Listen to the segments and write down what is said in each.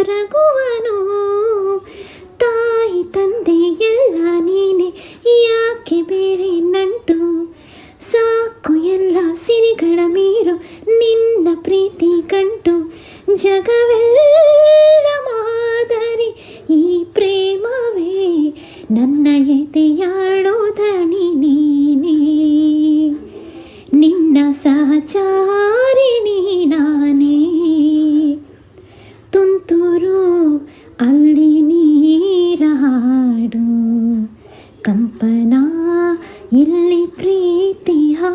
ಕೊರಗುವನು ತಾಯಿ ತಂದೆ ಎಲ್ಲ ನೀನೆ, ಯಾಕೆ ಬೇರೆ ನಂಟು? ಸಾಕು ಎಲ್ಲ ಸಿರಿಗಳ ಮೀರು, ನಿನ್ನ ಪ್ರೀತಿ ಕಂಟು. ಜಗವೆಲ್ಲ ಮಾದರಿ, ಈ ಪ್ರೇಮವೇ ನನ್ನ ಎದೆಯಾಳೋದಣಿ ನೀನೇ. ನಿನ್ನ ಸಹಚಾರಿಣಿ ಅಲ್ಲಿ ನೀರ ಹಾಡು ಕಂಪನಾ ಇಲ್ಲಿ ಪ್ರೀತಿ ಹಾ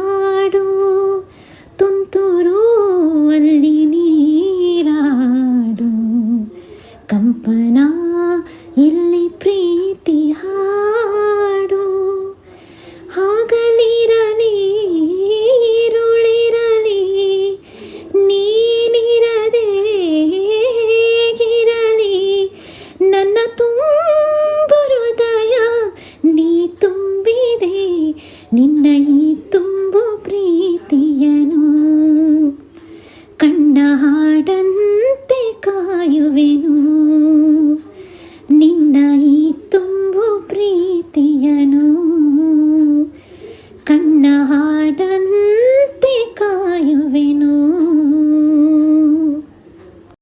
ಹಾಡಂತೆ ಕಾಯುವೆನು ನಿನ್ನ ಈ ತುಂಬು ಪ್ರೀತಿಯನು ಕಣ್ಣ